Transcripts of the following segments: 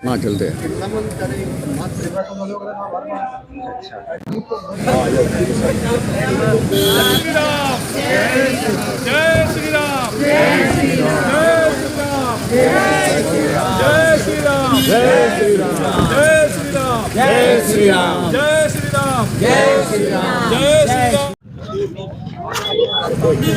हाँ चलते हैं जय श्री राम जय श्री राम जय श्री राम जय श्री राम जय श्री राम जय श्री राम जय श्री राम जय श्री राम जय श्री राम अन्य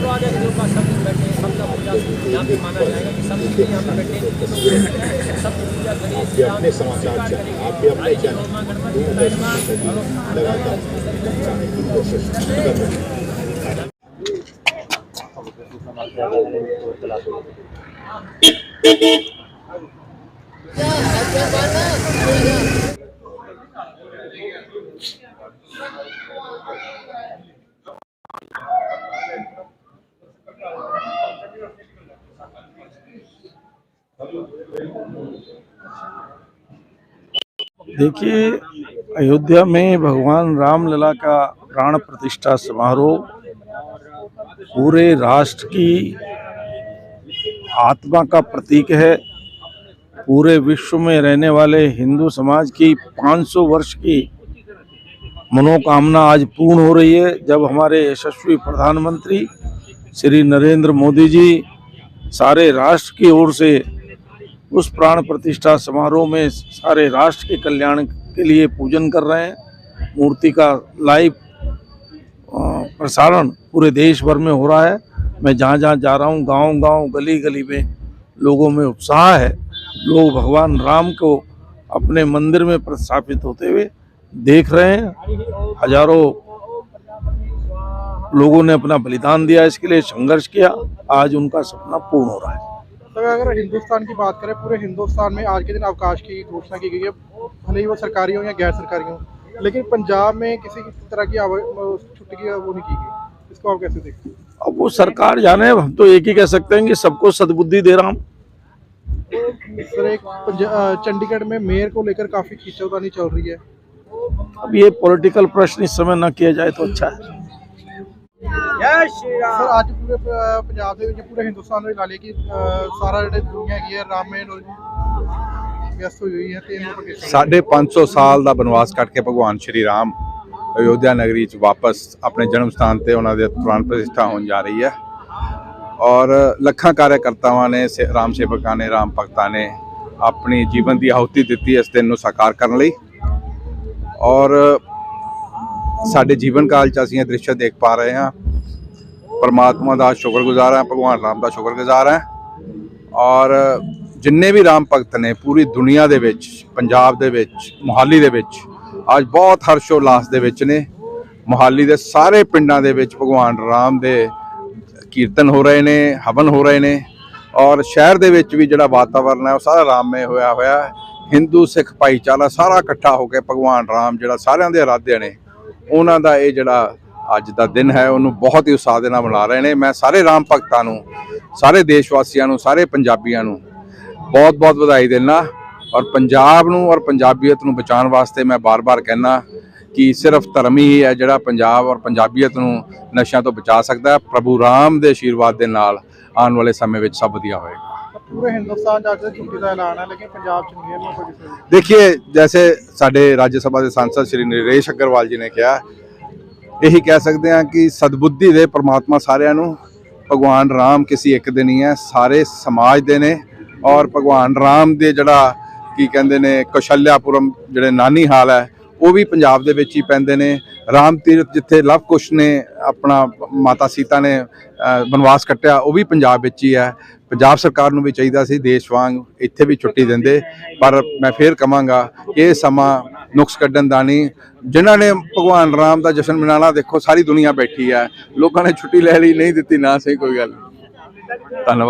उपाध्यायों का शब्द बैठे सबका पूजा यहाँ पे माना जाएगा कि सब यहाँ पे बैठे सब पूजा गणेश अपने समाचार आप भी अपने लगातार देखिए, अयोध्या में भगवान रामलला का प्राण प्रतिष्ठा समारोह पूरे राष्ट्र की आत्मा का प्रतीक है। पूरे विश्व में रहने वाले हिंदू समाज की 500 वर्ष की मनोकामना आज पूर्ण हो रही है। जब हमारे यशस्वी प्रधानमंत्री श्री नरेंद्र मोदी जी सारे राष्ट्र की ओर से उस प्राण प्रतिष्ठा समारोह में सारे राष्ट्र के कल्याण के लिए पूजन कर रहे हैं। मूर्ति का लाइव प्रसारण पूरे देश भर में हो रहा है। मैं जहाँ जहाँ जा रहा हूँ गाँव गाँव गली गली में लोगों में उत्साह है। लोग भगवान राम को अपने मंदिर में प्रस्थापित होते हुए देख रहे हैं। हज़ारों लोगों ने अपना बलिदान दिया इसके लिए संघर्ष किया। आज उनका सपना पूर्ण हो रहा है। तो अगर हिंदुस्तान की बात करें पूरे हिंदुस्तान में आज के दिन अवकाश की घोषणा की गई है। भले ही वो सरकारी हो या गैर सरकारी हो लेकिन पंजाब में किसी तरह की छुट्टी की वो नहीं की गई। इसको आप कैसे देखते हैं? अब वो सरकार जाने हम तो एक ही कह सकते हैं कि सबको सदबुद्धि दे रहा हूँ सर एक चंडीगढ़ में मेयर को लेकर काफ़ी खींचोतानी चल रही है। अब ये पॉलिटिकल प्रश्न इस समय न किया जाए तो अच्छा है ਸਰ ਅੱਜ ਪੂਰੇ ਪ- ਪੰਜਾਬ ਦੇ ਵਿੱਚ ਪੂਰੇ ਹਿੰਦੁਸਤਾਨ ਦੇ ਨਾਲੇ ਕਿ ਅ, ਸਾਰਾ ਜਿਹੜੇ ਦੁਨੀਆ ਹੈਗੀ ਹੈ ਰਾਮੇ ਨੂੰ ਵਿਅਸਤ ਹੋਈ ਹੋਈ ਹੈ ਤੇ ਇਹਨੂੰ ਆਪਾਂ ਕਿਸ ਤਰ੍ਹਾਂ ਸਾਢੇ 500 ਸਾਲ ਦਾ ਬਨਵਾਸ ਕੱਟ ਕੇ ਭਗਵਾਨ ਸ਼੍ਰੀ ਰਾਮ ਅਯੋਧਿਆ ਨਗਰੀ ਚ ਵਾਪਸ ਆਪਣੇ ਜਨਮ ਸਥਾਨ ਤੇ ਉਹਨਾਂ ਦੇ ਪ੍ਰਾਣ ਪ੍ਰਤਿਸ਼ਠਾ ਹੋਣ ਜਾ ਰਹੀ ਹੈ ਔਰ ਲੱਖਾਂ ਕਾਰਜਕਰਤਾਵਾਂ ਨੇ ਸੇ- ਰਾਮ ਸੇਵਕਾਂ ਨੇ ਰਾਮ ਭਗਤਾਂ ਨੇ ਆਪਣੀ ਜੀਵਨ ਦੀ ਆਹੁਤੀ ਦਿੱਤੀ ਇਸ ਦਿਨ ਨੂੰ ਸਾਕਾਰ ਕਰਨ ਲਈ ਔਰ ਸਾਡੇ ਜੀਵਨ ਕਾਲ ਚ ਅਸੀਂ ਇਹ ਦ੍ਰਿਸ਼ ਦੇਖ ਪਾ ਰਹੇ ਹਾਂ। ਪਰਮਾਤਮਾ ਦਾ ਸ਼ੁਕਰਗੁਜ਼ਾਰ ਹਾਂ, ਭਗਵਾਨ ਰਾਮ ਦਾ ਸ਼ੁਕਰਗੁਜ਼ਾਰ ਹਾਂ। ਔਰ ਜਿੰਨੇ ਵੀ ਰਾਮ ਭਗਤ ਨੇ ਪੂਰੀ ਦੁਨੀਆ ਦੇ ਵਿੱਚ, ਪੰਜਾਬ ਦੇ ਵਿੱਚ, ਮੁਹਾਲੀ ਦੇ ਵਿੱਚ, ਅੱਜ ਬਹੁਤ ਹਰਸ਼ੋਲਾਸ ਦੇ ਵਿੱਚ ਨੇ। ਮੁਹਾਲੀ ਦੇ ਸਾਰੇ ਪਿੰਡਾਂ ਦੇ ਵਿੱਚ ਭਗਵਾਨ ਰਾਮ ਦੇ ਕੀਰਤਨ ਹੋ ਰਹੇ ਨੇ, ਹਵਨ ਹੋ ਰਹੇ ਨੇ। ਔਰ ਸ਼ਹਿਰ ਦੇ ਵਿੱਚ ਵੀ ਜਿਹੜਾ ਵਾਤਾਵਰਨ ਹੈ, ਉਹ ਸਾਰਾ ਰਾਮਮੇ ਹੋਇਆ ਹੋਇਆ ਹੈ। ਹਿੰਦੂ ਸਿੱਖ ਭਾਈਚਾਰਾ ਸਾਰਾ ਇਕੱਠਾ ਹੋ ਕੇ ਭਗਵਾਨ ਰਾਮ ਜਿਹੜਾ ਸਾਰਿਆਂ ਦੇ ਆਰਾਧਿਆ ਨੇ, ਉਹਨਾਂ ਦਾ ਇਹ ਜਿਹੜਾ ਅੱਜ ਦਾ ਦਿਨ ਹੈ, ਉਹਨੂੰ ਬਹੁਤ ਹੀ ਉਤਸ਼ਾਹ ਦੇ ਨਾਲ ਮਨਾ ਰਹੇ ਨੇ। ਮੈਂ ਸਾਰੇ ਰਾਮ ਭਗਤਾਂ ਨੂੰ, ਸਾਰੇ ਦੇਸ਼ ਵਾਸੀਆਂ ਨੂੰ, ਸਾਰੇ ਪੰਜਾਬੀਆਂ ਨੂੰ ਬਹੁਤ ਬਹੁਤ ਵਧਾਈ ਦਿੰਦਾ ਔਰ ਪੰਜਾਬ ਨੂੰ ਔਰ ਪੰਜਾਬੀਅਤ ਨੂੰ ਬਚਾਉਣ ਵਾਸਤੇ ਮੈਂ ਬਾਰ-ਬਾਰ ਕਹਿਣਾ ਕਿ ਸਿਰਫ ਧਰਮ ਹੀ ਹੈ ਜਿਹੜਾ ਪੰਜਾਬ ਔਰ ਪੰਜਾਬੀਅਤ ਨੂੰ ਨਸ਼ਿਆਂ ਤੋਂ ਬਚਾ ਸਕਦਾ ਹੈ। ਪ੍ਰਭੂ ਰਾਮ ਦੇ ਆਸ਼ੀਰਵਾਦ ਦੇ ਨਾਲ ਆਉਣ ਵਾਲੇ ਸਮੇਂ ਵਿੱਚ ਸਭ ਵਧੀਆ ਹੋਏਗਾ। ਪੂਰੇ ਹਿੰਦੁਸਤਾਨ 'ਚ ਅੱਜ ਛੁੱਟੀ ਦਾ ਐਲਾਨ ਹੈ ਲੇਕਿਨ ਪੰਜਾਬ 'ਚ ਨਹੀਂ ਹੈ ਮੈਂ ਕੋਈ ਕਿਸੇ ਨੂੰ देखिए जैसे ਸਾਡੇ ਰਾਜ ਸਭਾ ਦੇ ਸੰਸਦ ਸ਼੍ਰੀ ਨਰੇਸ਼ ਅਗਰਵਾਲ ਜੀ ਨੇ ਕਿਹਾ ਇਹੀ ਕਹਿ ਸਕਦੇ ਹਾਂ ਕਿ ਸਦਬੁੱਧੀ ਦੇ ਪ੍ਰਮਾਤਮਾ ਸਾਰਿਆਂ ਨੂੰ ਭਗਵਾਨ ਰਾਮ ਕਿਸੇ ਇੱਕ ਦੇ ਨਹੀਂ ਹੈ ਸਾਰੇ ਸਮਾਜ ਦੇ ਨੇ ਔਰ ਭਗਵਾਨ ਰਾਮ ਦੇ ਜਿਹੜਾ ਕੀ ਕਹਿੰਦੇ ਨੇ ਕੌਸ਼ਲਿਆਪੁਰਮ ਜਿਹੜੇ ਨਾਨੀ ਹਾਲ ਹੈ ਉਹ ਵੀ ਪੰਜਾਬ ਦੇ ਵਿੱਚ ਹੀ ਪੈਂਦੇ ਨੇ ਰਾਮ ਤੀਰਥ ਜਿੱਥੇ ਲਵ ਕੁਸ਼ ਨੇ ਆਪਣਾ ਮਾਤਾ ਸੀਤਾ ਨੇ ਅ, ਬਨਵਾਸ ਕੱਟਿਆ ਉਹ ਵੀ ਪੰਜਾਬ ਵਿੱਚ ਹੀ ਹੈ ਪੰਜਾਬ ਸਰਕਾਰ ਨੂੰ ਵੀ ਚਾਹੀਦਾ ਸੀ, ਦੇਸ਼ ਵਾਂਗ ਇੱਥੇ ਵੀ ਛੁੱਟੀ ਦਿੰਦੇ, ਪਰ ਮੈਂ ਫੇਰ ਕਹਾਂਗਾ ਕਿ ਇਹ ਸਮਾਂ ਨੁਕਸ ਕੱਢਣ ਦਾ ਨਹੀਂ। ਜਿਨ੍ਹਾਂ ਨੇ ਭਗਵਾਨ ਰਾਮ ਦਾ ਜਸ਼ਨ ਮਨਾਉਣਾ, ਦੇਖੋ ਸਾਰੀ ਦੁਨੀਆ ਬੈਠੀ ਹੈ। ਲੋਕਾਂ ਨੇ ਛੁੱਟੀ ਲੈ ਲਈ, ਨਹੀਂ ਦਿੱਤੀ, ਨਾ ਸਹੀ, ਕੋਈ ਗੱਲ ਧੰਨਵਾਦ।